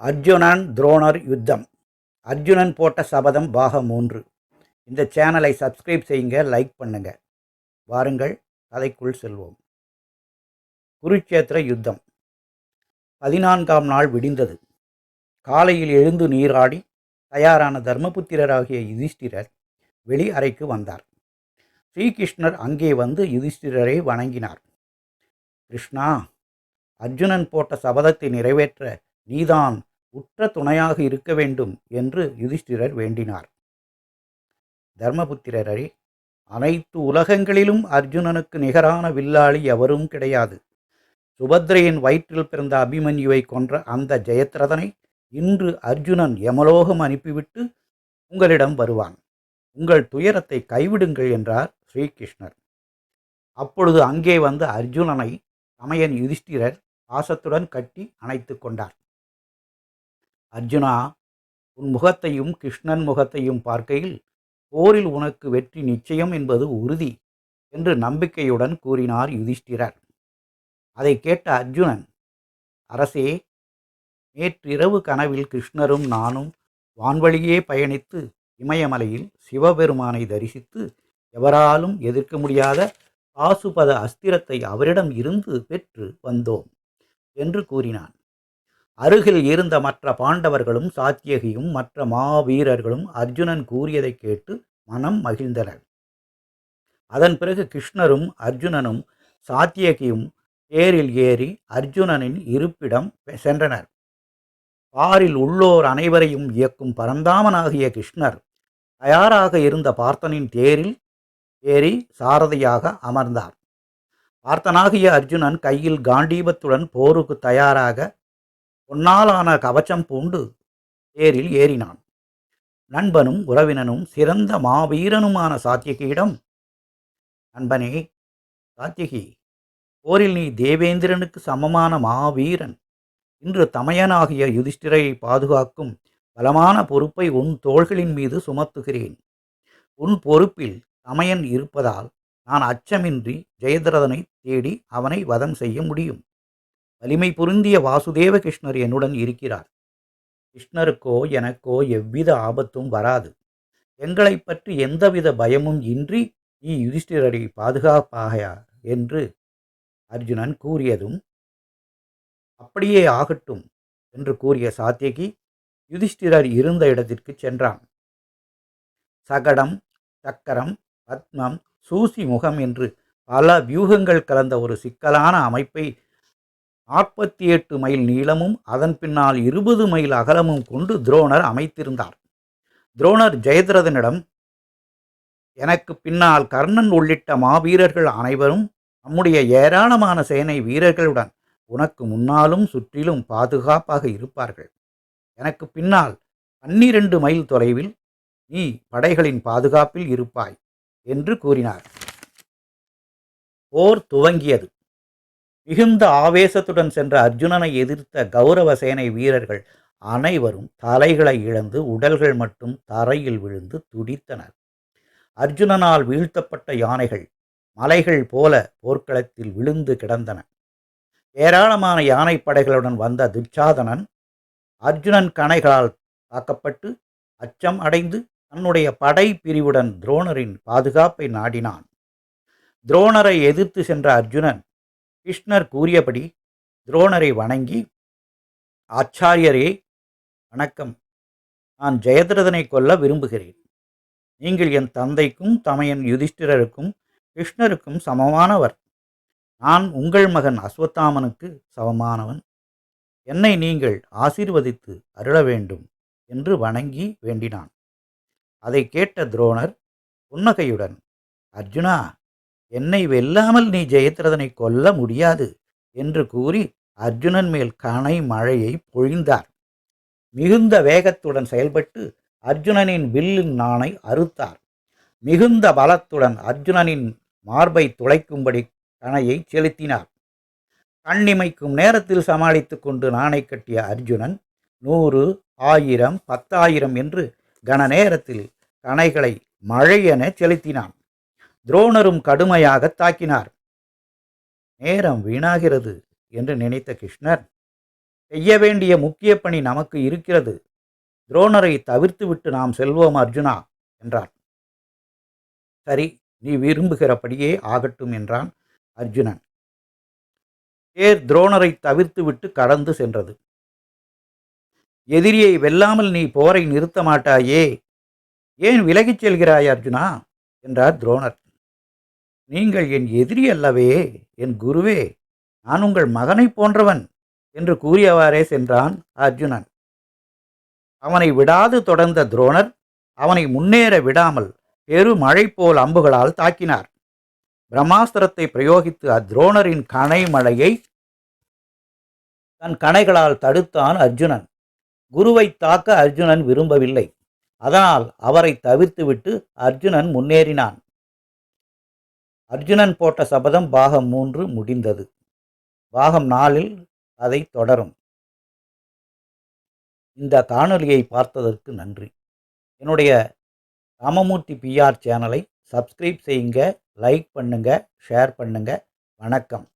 அர்ஜுனன் துரோணர் யுத்தம். அர்ஜுனன் போட்ட சபதம் பாகம் மூன்று. இந்த சேனலை சப்ஸ்கிரைப் செய்யுங்க லைக் பண்ணுங்க. வாருங்கள் கதைக்குள் செல்வோம். குருட்சேத்திர யுத்தம். பதினான்காம் நாள் விடிந்தது. காலையில் எழுந்து நீராடி தயாரான தர்மபுத்திரராகிய யுதிஷ்டிரர் வெளி அறைக்கு வந்தார். ஸ்ரீகிருஷ்ணர் அங்கே வந்து யுதிஷ்டிரரை வணங்கினார். கிருஷ்ணா அர்ஜுனன் போட்ட சபதத்தை நிறைவேற்ற நீதான் உற்ற துணையாக இருக்க வேண்டும் என்று யுதிஷ்டிரர் வேண்டினார். தர்மபுத்திரரே அனைத்து உலகங்களிலும் அர்ஜுனனுக்கு நிகரான வில்லாளி எவரும் கிடையாது. சுபத்ரையின் வயிற்றில் பிறந்த அபிமன்யுவை கொன்ற அந்த ஜெயத்ரதனை இன்று அர்ஜுனன் யமலோகம் அனுப்பிவிட்டு உங்களிடம் வருவான். உங்கள் துயரத்தை கைவிடுங்கள் என்றார் ஸ்ரீகிருஷ்ணர். அப்பொழுது அங்கே வந்த அர்ஜுனனை சமயன் யுதிஷ்டிரர் பாசத்துடன் கட்டி அணைத்து கொண்டார். அர்ஜுனா உன் முகத்தையும் கிருஷ்ணன் முகத்தையும் பார்க்கையில் போரில் உனக்கு வெற்றி நிச்சயம் என்பது உறுதி என்று நம்பிக்கையுடன் கூறினார் யுதிஷ்டிரர். அதை கேட்ட அர்ஜுனன் அரசே நேற்றிரவு கனவில் கிருஷ்ணரும் நானும் வான்வழியே பயணித்து இமயமலையில் சிவபெருமானை தரிசித்து எவராலும் எதிர்க்க முடியாத பாசுபத அஸ்திரத்தை அவரிடம் இருந்து பெற்று வந்தோம் என்று கூறினான். அருகில் இருந்த மற்ற பாண்டவர்களும் சாத்தியகியும் மற்ற மாவீரர்களும் அர்ஜுனன் கூறியதை கேட்டு மனம் மகிழ்ந்தனர். அதன் பிறகு கிருஷ்ணரும் அர்ஜுனனும் சாத்தியகியும் தேரில் ஏறி அர்ஜுனனின் இருப்பிடம் சென்றனர். பாரில் உள்ளோர் அனைவரையும் இயக்கும் பரந்தாமனாகிய கிருஷ்ணர் தயாராக இருந்த பார்த்தனின் தேரில் ஏறி சாரதியாக அமர்ந்தார். பார்த்தனாகிய அர்ஜுனன் கையில் காண்டீபத்துடன் போருக்கு தயாராக பொன்னாலான கவச்சம் பூண்டு தேரில் ஏறினான். நண்பனும் உறவினனும் சிறந்த மாவீரனுமான சாத்தியகியிடம் நண்பனே சாத்தியகி போரில் நீ தேவேந்திரனுக்கு சமமான மாவீரன். இன்று தமையனாகிய யுதிஷ்டிரை பாதுகாக்கும் பலமான பொறுப்பை உன் தோள்களின் மீது சுமத்துகிறேன். உன் பொறுப்பில் தமையன் இருப்பதால் நான் அச்சமின்றி ஜெயதிரதனை தேடி அவனை வதம் செய்ய முடியும். வலிமை பொருந்திய வாசுதேவ கிருஷ்ணர் என்னுடன் இருக்கிறார். கிருஷ்ணருக்கோ எனக்கோ எவ்வித ஆபத்தும் வராது. எங்களை பற்றி எந்தவித பயமும் இன்றி நீ யுதிஷ்டிரரை பாதுகாப்பாக என்று அர்ஜுனன் கூறியதும் அப்படியே ஆகட்டும் என்று கூறிய சாத்தியகி யுதிஷ்டிரர் இருந்த இடத்திற்கு சென்றான். சகடம் சக்கரம் பத்மம் சூசி முகம் என்று பல வியூகங்கள் கலந்த ஒரு சிக்கலான அமைப்பை நாற்பத்தி எட்டு மைல் நீளமும் அதன் பின்னால் இருபது மைல் அகலமும் கொண்டு துரோணர் அமைத்திருந்தார். துரோணர் ஜெயதிரதனிடம் எனக்கு பின்னால் கர்ணன் உள்ளிட்ட மாவீரர்கள் அனைவரும் நம்முடைய ஏராளமான சேனை வீரர்களுடன் உனக்கு முன்னாலும் சுற்றிலும் பாதுகாப்பாக இருப்பார்கள். எனக்கு பின்னால் பன்னிரண்டு மைல் தொலைவில் நீ படைகளின் பாதுகாப்பில் இருப்பாய் என்று கூறினார். போர் துவங்கியது. மிகுந்த ஆவேசத்துடன் சென்ற அர்ஜுனனை எதிர்த்த கௌரவ சேனை வீரர்கள் அனைவரும் தலைகளை இழந்து உடல்கள் மட்டும் தரையில் விழுந்து துடித்தனர். அர்ஜுனனால் வீழ்த்தப்பட்ட யானைகள் மலைகள் போல போர்க்களத்தில் விழுந்து கிடந்தன. ஏராளமான யானை படைகளுடன் வந்த துச்சாதனன் அர்ஜுனன் கணைகளால் தாக்கப்பட்டு அச்சம் அடைந்து தன்னுடைய படை பிரிவுடன் துரோணரின் பாதுகாப்பை நாடினான். துரோணரை எதிர்த்து சென்ற அர்ஜுனன் கிருஷ்ணர் கூறியபடி துரோணரை வணங்கி ஆச்சாரியரே வணக்கம். நான் ஜெயதிரதனை கொல்ல விரும்புகிறேன். நீங்கள் என் தந்தைக்கும் தமையன் யுதிஷ்டிரருக்கும் கிருஷ்ணருக்கும் சமமானவர். நான் உங்கள் மகன் அஸ்வத்தாமனுக்கு சமமானவன். என்னை நீங்கள் ஆசீர்வதித்து அருள வேண்டும் என்று வணங்கி வேண்டினான். அதை கேட்ட துரோணர் புன்னகையுடன் அர்ஜுனா என்னை வெல்லாமல் நீ ஜெயத்ரதனை கொல்ல முடியாது என்று கூறி அர்ஜுனன் மேல் கனை மழையை பொழிந்தார். மிகுந்த வேகத்துடன் செயல்பட்டு அர்ஜுனனின் வில்லின் நாணை அறுத்தார். மிகுந்த பலத்துடன் அர்ஜுனனின் மார்பை துளைக்கும்படி கணையை செலுத்தினார். கண்ணிமைக்கும் நேரத்தில் சமாளித்து கொண்டு நாணை கட்டிய அர்ஜுனன் நூறு ஆயிரம் பத்தாயிரம் என்று கன நேரத்தில் கணைகளை மழையென செலுத்தினான். துரோணரும் கடுமையாக தாக்கினார். நேரம் வீணாகிறது என்று நினைத்த கிருஷ்ணர் செய்ய வேண்டிய முக்கிய பணி நமக்கு இருக்கிறது. துரோணரை தவிர்த்துவிட்டு நாம் செல்வோம் அர்ஜுனா என்றார். சரி நீ விரும்புகிறபடியே ஆகட்டும் என்றான் அர்ஜுனன். தேர் துரோணரை தவிர்த்துவிட்டு கடந்து சென்றது. எதிரியை வெல்லாமல் நீ போரை நிறுத்த மாட்டாயே. ஏன் விலகிச் செல்கிறாய் அர்ஜுனா? என்றார் துரோணர். நீங்கள் என் எதிரி அல்லவே என் குருவே நான் உங்கள் மகனைப் போன்றவன் என்று கூறியவாறே சென்றான் அர்ஜுனன். அவனை விடாது தொடர்ந்த துரோணர் அவனை முன்னேற விடாமல் பெருமழை போல் அம்புகளால் தாக்கினார். பிரம்மாஸ்திரத்தை பிரயோகித்து அத்ரோணரின் கணை மழையை தன் கணைகளால் தடுத்தான் அர்ஜுனன். குருவை தாக்க அர்ஜுனன் விரும்பவில்லை. அதனால் அவரை தவிர்த்துவிட்டு அர்ஜுனன் முன்னேறினான். அர்ஜுனன் போட்ட சபதம் பாகம் மூன்று முடிந்தது. பாகம் நாலில் அதை தொடரும். இந்த காணொலியை பார்த்ததற்கு நன்றி. என்னுடைய ராமமூர்த்தி பிஆர் சேனலை சப்ஸ்கிரைப் செய்யுங்க லைக் பண்ணுங்க ஷேர் பண்ணுங்க. வணக்கம்.